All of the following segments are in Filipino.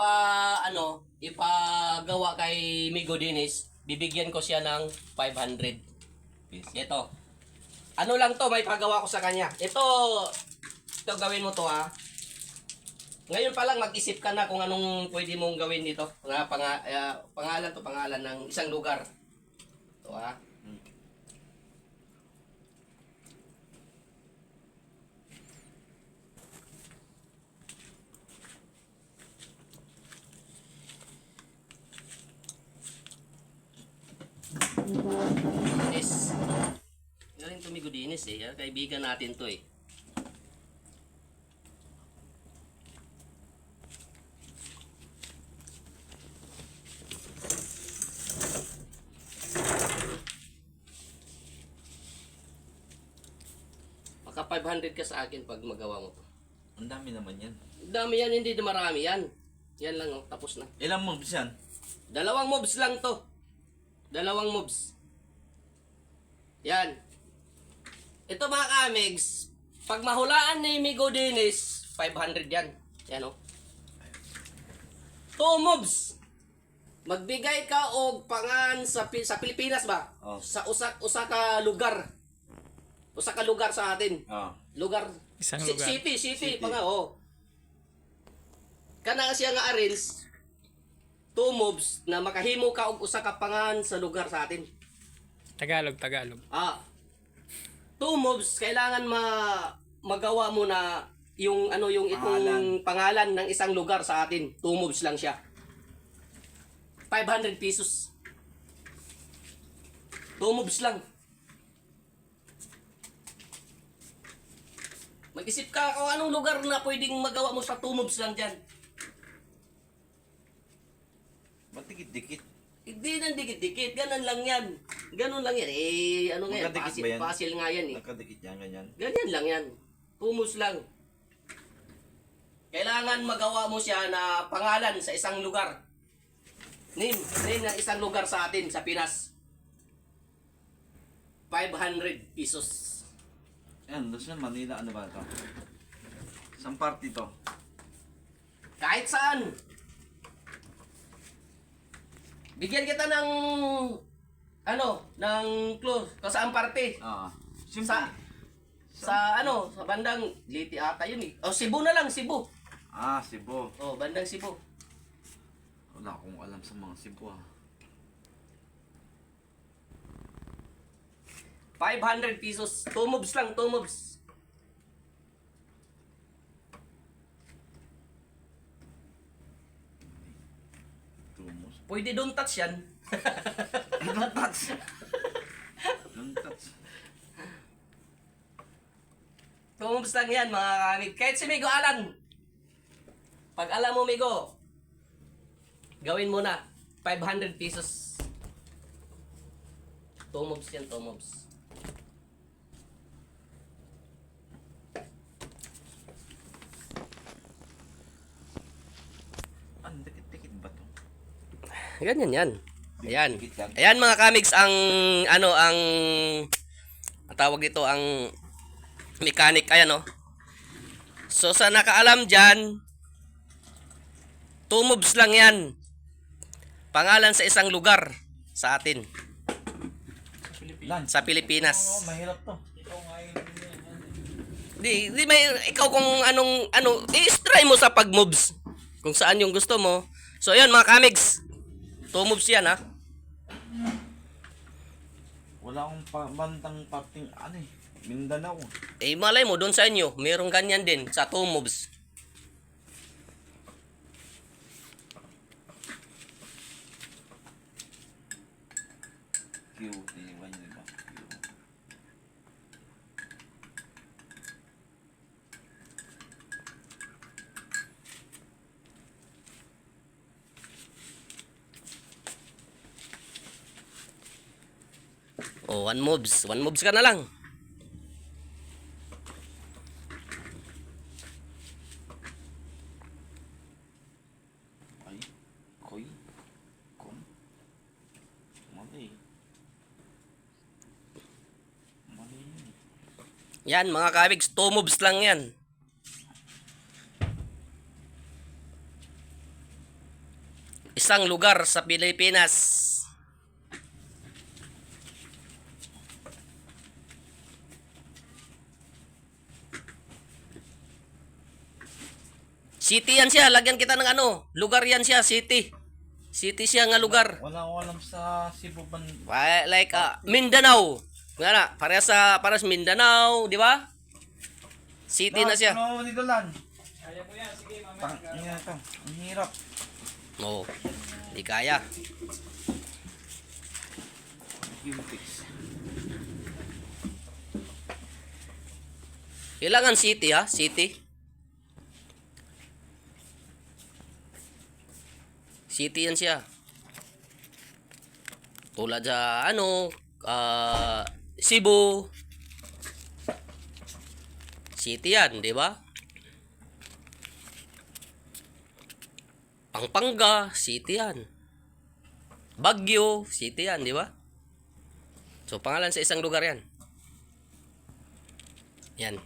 ipa ano, ipagawa kay Migo Dinis, bibigyan ko siya ng 500. Peace. Ito. Ano lang to, may pagawa ko sa kanya. Ito, ito gawin mo to ha. Ngayon pa lang mag-isip ka na kung anong pwede mong gawin dito. Nga, panga, ah, pangalan to, pangalan ng isang lugar. Ito ha. Dinis. Galing tumigo dinis eh. ah. Kaibigan natin to eh. Maka 500 ka sa akin pag magawa mo to. Ang dami naman yan. Dami yan, hindi marami yan. Yan lang oh, tapos na. Ilang moves yan? Dalawang mobs lang to. Dalawang mobs. Yan. Ito mga kamigs, pag mahulaan ni Migo Dennis, 500 yan. Yan o. Two mobs. Magbigay ka og pangan sa sa Pilipinas ba? Oh. Sa usa usa ka lugar. Usa ka lugar sa atin. Oo. Lugar. Isang Si- lugar. City, city, City. pa nga, oh. Kana siya nga arrange two moves na makahimo ka og usa ka pangan sa lugar sa atin. Tagalog, Tagalog. Ah. Two moves kailangan ma magawa mo na yung ano yung itong pangalan. ng isang lugar sa atin. Two moves lang siya. 500 pesos. Two moves lang. Mag-isip ka kung anong lugar na pwedeng magawa mo sa two moves lang dyan. Dikit-dikit? Hindi nang dikit-dikit. Ganun lang yan. Ganun lang yan. Eh, ano nga yan? Pasil, ba yan? pasil nga yan eh. Nakadikit yan, ganyan. Ganyan lang yan. Pumus lang. Kailangan magawa mo siya na pangalan sa isang lugar. Name. Name ng isang lugar sa atin, sa Pinas. 500 pesos. Yan, Luzon, Manila, ano ba ito? Isang party to. Kahit saan. Bigyan kita ng ano, ng clue. Kung saan parte. Ah. Sa sa ano, sa bandang Liti ata yun eh. O Cebu na lang, Cebu. Ah, Cebu. Oh, bandang Cebu. Wala akong alam sa mga Cebu ah. 500 pesos. Two moves lang, two moves. Pwede don't touch yan. Don't touch. Don't touch. Moves lang yan, mga kamig. Kahit si Migo Alan. Pag alam mo, Migo, gawin mo na. 500 pesos. Moves yan, two moves. Ang dikit-dikit ba to? Ganyan yan. Ayan. Ayan mga kamigs ang ano ang ang tawag dito ang mechanic ayan oh. So sa nakaalam diyan two moves lang yan. Pangalan sa isang lugar sa atin Lan. sa Pilipinas. mahirap to. Di, di may ikaw kung anong ano i-try mo sa pag-moves kung saan yung gusto mo. So ayan mga kamigs. Two moves yan ha. Wala akong pa bantang parting ano eh. Mindanao. Eh, malay mo, doon sa inyo, merong ganyan din sa two moves. Di ba yun ba? Q. Oh, one moves. One moves ka na lang. Ay, koy, kom, mali. Mali yun. Yan, mga kabigs, two moves lang yan. isang lugar sa Pilipinas. City yan siya, lagyan kita ng ano, lugar yan siya, city. City siya nga lugar. Wala ko alam sa Cebu ban. Like uh, Mindanao. Nga na, para sa para sa Mindanao, di ba? City na siya. Ano nito lan? Kaya ko yan, sige mamaya. Ang hirap. Oo. Di kaya. Yung fix. Kailangan city ha, city. City yan siya. Tulad sa ano, ah, Cebu. City yan, di ba? Pampanga, city yan. Baguio, city yan, di ba? So, pangalan sa isang lugar yan. Yan.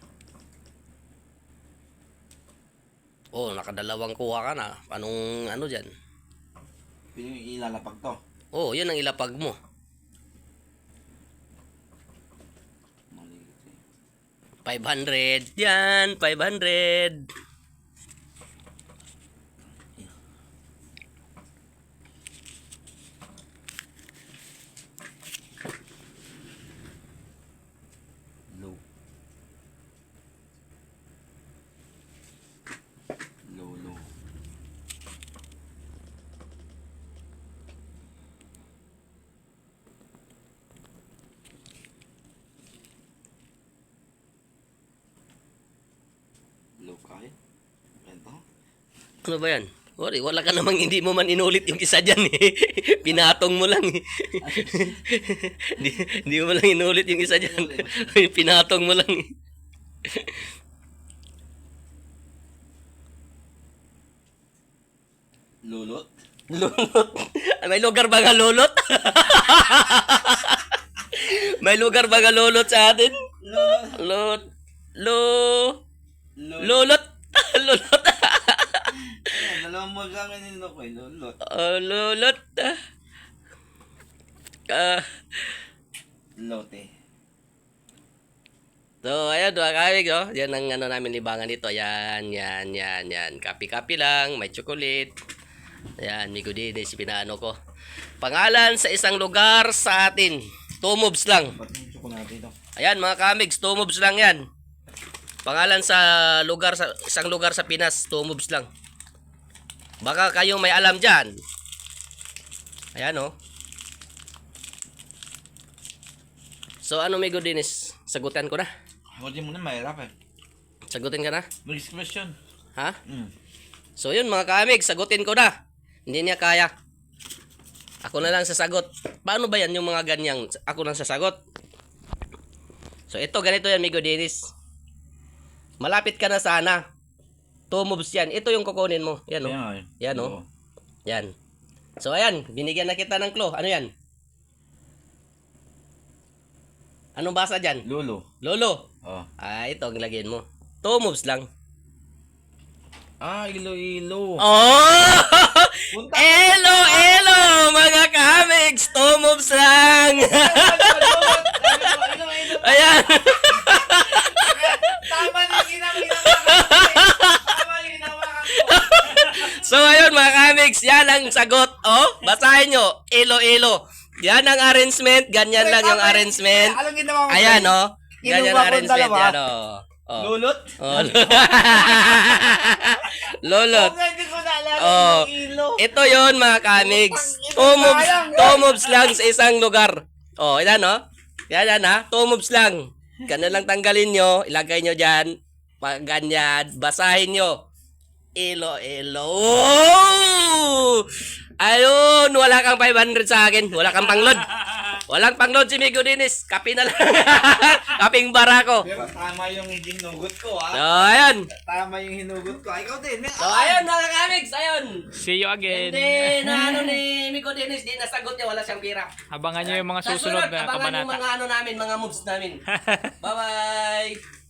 Oh, nakadalawang kuha ka na. Anong ano dyan? Yung ilalapag to. Oh, yun ang ilapag mo. Maliit eh. 500. Yan, 500. Ano ba yan? Wala, wala ka namang hindi mo man inulit yung isa dyan eh. Pinatong mo lang eh. Hindi, hindi mo lang inulit yung isa dyan. Pinatong mo lang eh. Lulot? Lulot. May lugar ba nga lulot? May lugar ba nga lulot sa atin? Lulot? Lot. Lo. Lulot? Lulot. Lulot. Dalawang magang nilo ko eh. Lulot. Oh, lulot. Ah. Lote. So, ayan, mga kamig, oh. Yan ang ano namin libangan dito. Yan, yan, yan, yan. Kapi-kapi lang, may chocolate. Ayan, Migo Dinis, pinaano ko. Pangalan sa isang lugar sa atin. Two moves lang. Ayan, mga kamigs, two moves lang yan. Pangalan sa lugar, sa isang lugar sa Pinas, two moves lang. Baka kayong may alam dyan. Ayan, oh. So, ano, Migo Dinis? Sagutan ko na. Huwag mo na mahirap eh. Sagutin ka na? Next question. Ha? Mm. So yun mga kamig, sagutin ko na. Hindi niya kaya. Ako na lang sasagot. Paano ba yan yung mga ganyang? Ako lang sasagot. So ito, ganito yan, Migo Dennis. Malapit ka na sana. Two moves yan. Ito yung kukunin mo. Yan, oh. Ayan, Yan, oh. Yan. So ayan, binigyan na kita ng clue. Ano yan? Anong basa dyan? Lolo. Lolo. Oh. Ah, ito ang lagyan mo. Two moves lang. Ah, ilo-ilo. Oh! Punta. Elo, elo, mga kamigs, two moves lang. Ayan. So ayun mga kamigs, yan ang sagot. Oh, basahin nyo. Elo. Yan ang arrangement, ganyan lang yung arrangement. Ginawa mo? Ayan oh. Ganyan ang arrangement. Yan oh. Oh. Lulot? Oh. Naalala Oh. Ito yon mga kamigs. Two moves, two moves lang sa isang lugar. Oh, yan no? Yan yan ha. Two moves lang. Ganun lang tanggalin nyo. Ilagay nyo dyan. Pag ganyan. Basahin nyo. Ilo, ilo. Oh! Ayun, wala kang 500 sa akin. Wala kang pangload. Walang pangload si Migo Dinis. Kapi na lang. Kaping barako. Pero tama yung hinugot ko ah. So, ayun. Tama yung hinugot ko. Ikaw din. So, ayun mga kamigs. Ayun. See you again. Hindi, na ano ni Miko Dennis, di nasagot niya, wala siyang pira. Abangan nyo yung mga susunod na abangan yung kabanata. mga ano namin, mga moves namin. Bye-bye!